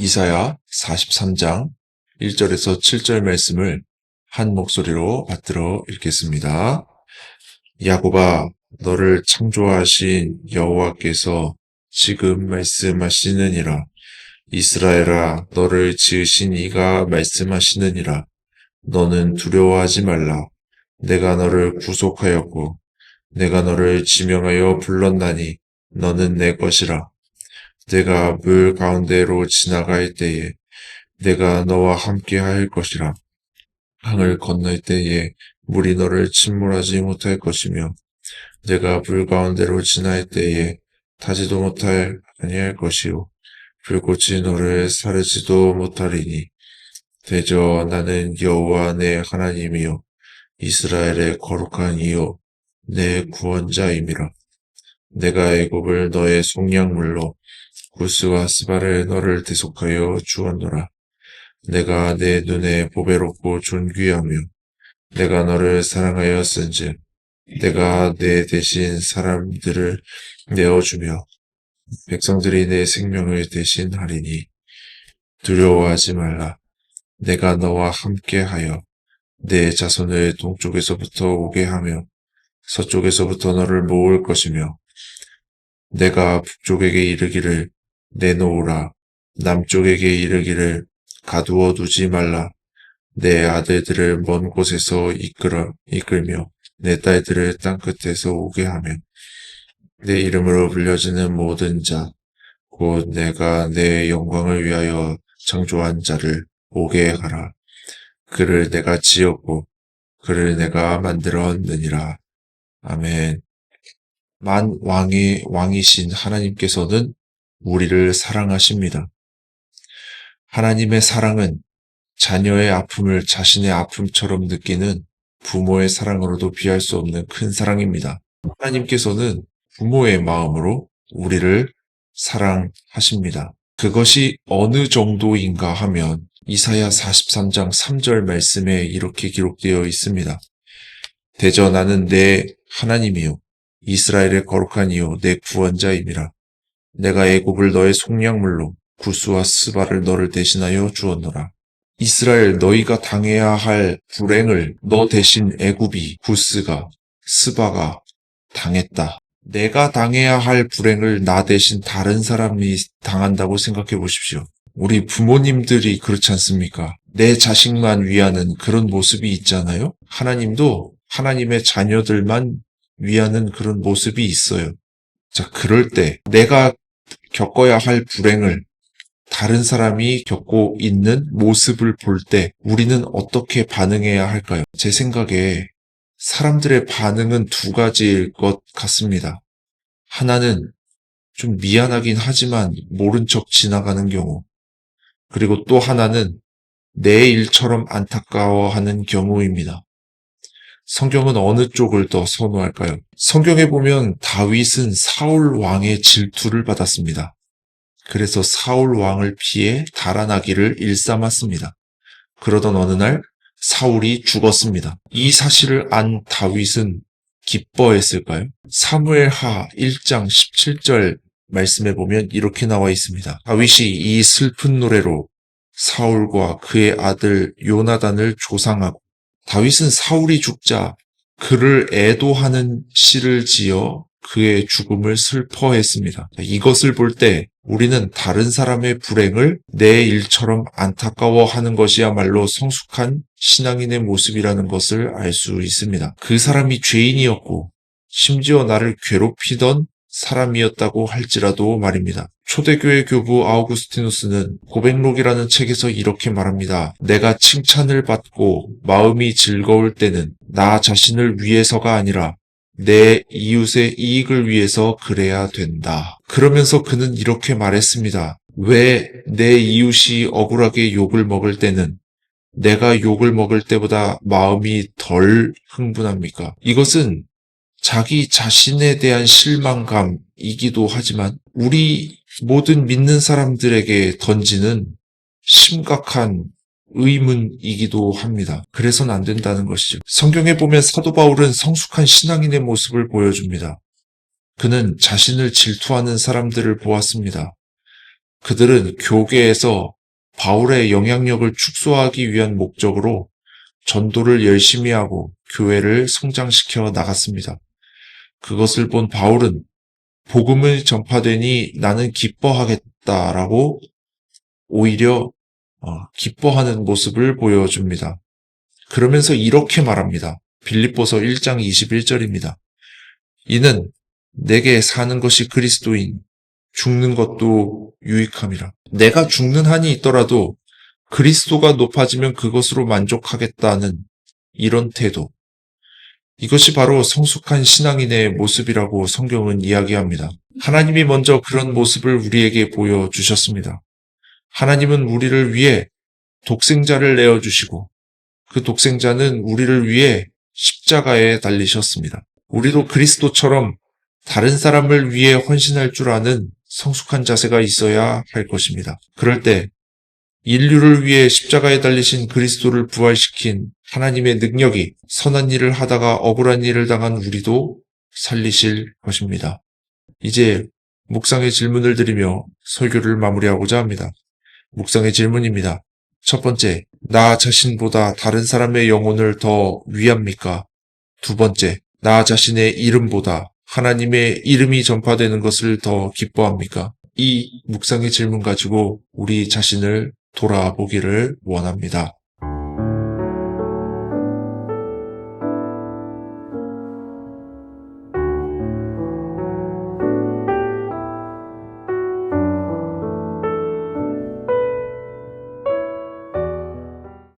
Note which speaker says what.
Speaker 1: 이사야 43장 1절에서 7절 말씀을 한 목소리로 받들어 읽겠습니다. 야곱아, 너를 창조하신 여호와께서 지금 말씀하시느니라. 이스라엘아, 너를 지으신 이가 말씀하시느니라. 너는 두려워하지 말라. 내가 너를 구속하였고, 내가 너를 지명하여 불렀나니, 너는 내 것이라. 내가 물 가운데로 지나갈 때에 내가 너와 함께 할 것이라. 강을 건널 때에 물이 너를 침몰하지 못할 것이며 내가 불 가운데로 지날 때에 타지도 못할 아니할 것이요. 불꽃이 너를 사르지도 못하리니 대저 나는 여호와 내 하나님이요. 이스라엘의 거룩한 이요. 내 구원자임이라 내가 애굽을 너의 속량물로 구스와 스바를 너를 대속하여 주었노라. 내가 내 눈에 보배롭고 존귀하며 내가 너를 사랑하여 쓴즉 내가 내 대신 사람들을 내어주며 백성들이 내 생명을 대신하리니 두려워하지 말라. 내가 너와 함께하여 내 자손을 동쪽에서부터 오게 하며 서쪽에서부터 너를 모을 것이며 내가 북쪽에게 이르기를 내놓으라. 남쪽에게 이르기를 가두어 두지 말라. 내 아들들을 먼 곳에서 이끌어, 이끌며 내 딸들을 땅 끝에서 오게 하며 내 이름으로 불려지는 모든 자, 곧 내가 내 영광을 위하여 창조한 자를 오게 하라. 그를 내가 지었고 그를 내가 만들었느니라. 아멘. 만 왕의 왕이신 하나님께서는 우리를 사랑하십니다. 하나님의 사랑은 자녀의 아픔을 자신의 아픔처럼 느끼는 부모의 사랑으로도 비할 수 없는 큰 사랑입니다. 하나님께서는 부모의 마음으로 우리를 사랑하십니다. 그것이 어느 정도인가 하면 이사야 43장 3절 말씀에 이렇게 기록되어 있습니다. 대저 나는 내 하나님이요 이스라엘의 거룩한 이요 내 구원자임이라. 내가 애굽을 너의 속량물로 구스와 스바를 너를 대신하여 주었노라. 이스라엘 너희가 당해야 할 불행을 너 대신 애굽이 구스가 스바가 당했다. 내가 당해야 할 불행을 나 대신 다른 사람이 당한다고 생각해 보십시오. 우리 부모님들이 그렇지 않습니까? 내 자식만 위하는 그런 모습이 있잖아요? 하나님도 하나님의 자녀들만 위하는 그런 모습이 있어요. 자, 그럴 때 내가 겪어야 할 불행을 다른 사람이 겪고 있는 모습을 볼 때 우리는 어떻게 반응해야 할까요? 제 생각에 사람들의 반응은 두 가지일 것 같습니다. 하나는 좀 미안하긴 하지만 모른 척 지나가는 경우. 그리고 또 하나는 내 일처럼 안타까워하는 경우입니다. 성경은 어느 쪽을 더 선호할까요? 성경에 보면 다윗은 사울 왕의 질투를 받았습니다. 그래서 사울 왕을 피해 달아나기를 일삼았습니다. 그러던 어느 날 사울이 죽었습니다. 이 사실을 안 다윗은 기뻐했을까요? 사무엘하 1장 17절 말씀에 보면 이렇게 나와 있습니다. 다윗이 이 슬픈 노래로 사울과 그의 아들 요나단을 조상하고 다윗은 사울이 죽자 그를 애도하는 시를 지어 그의 죽음을 슬퍼했습니다. 이것을 볼 때 우리는 다른 사람의 불행을 내 일처럼 안타까워하는 것이야말로 성숙한 신앙인의 모습이라는 것을 알 수 있습니다. 그 사람이 죄인이었고 심지어 나를 괴롭히던 사람이었다고 할지라도 말입니다. 초대교회 교부 아우구스티누스는 고백록이라는 책에서 이렇게 말합니다. 내가 칭찬을 받고 마음이 즐거울 때는 나 자신을 위해서가 아니라 내 이웃의 이익을 위해서 그래야 된다. 그러면서 그는 이렇게 말했습니다. 왜 내 이웃이 억울하게 욕을 먹을 때는 내가 욕을 먹을 때보다 마음이 덜 흥분합니까? 이것은 자기 자신에 대한 실망감이기도 하지만 우리 모든 믿는 사람들에게 던지는 심각한 의문이기도 합니다. 그래서는 안 된다는 것이죠. 성경에 보면 사도 바울은 성숙한 신앙인의 모습을 보여줍니다. 그는 자신을 질투하는 사람들을 보았습니다. 그들은 교계에서 바울의 영향력을 축소하기 위한 목적으로 전도를 열심히 하고 교회를 성장시켜 나갔습니다. 그것을 본 바울은 복음을 전파되니 나는 기뻐하겠다라고 오히려 어, 기뻐하는 모습을 보여줍니다. 그러면서 이렇게 말합니다. 빌립보서 1장 21절입니다. 이는 내게 사는 것이 그리스도인 죽는 것도 유익함이라. 내가 죽는 한이 있더라도 그리스도가 높아지면 그것으로 만족하겠다는 이런 태도. 이것이 바로 성숙한 신앙인의 모습이라고 성경은 이야기합니다. 하나님이 먼저 그런 모습을 우리에게 보여주셨습니다. 하나님은 우리를 위해 독생자를 내어주시고 그 독생자는 우리를 위해 십자가에 달리셨습니다. 우리도 그리스도처럼 다른 사람을 위해 헌신할 줄 아는 성숙한 자세가 있어야 할 것입니다. 그럴 때 인류를 위해 십자가에 달리신 그리스도를 부활시킨 하나님의 능력이 선한 일을 하다가 억울한 일을 당한 우리도 살리실 것입니다. 이제 묵상의 질문을 드리며 설교를 마무리하고자 합니다. 묵상의 질문입니다. 첫 번째, 나 자신보다 다른 사람의 영혼을 더 위합니까? 두 번째, 나 자신의 이름보다 하나님의 이름이 전파되는 것을 더 기뻐합니까? 이 묵상의 질문 가지고 우리 자신을 돌아보기를 원합니다.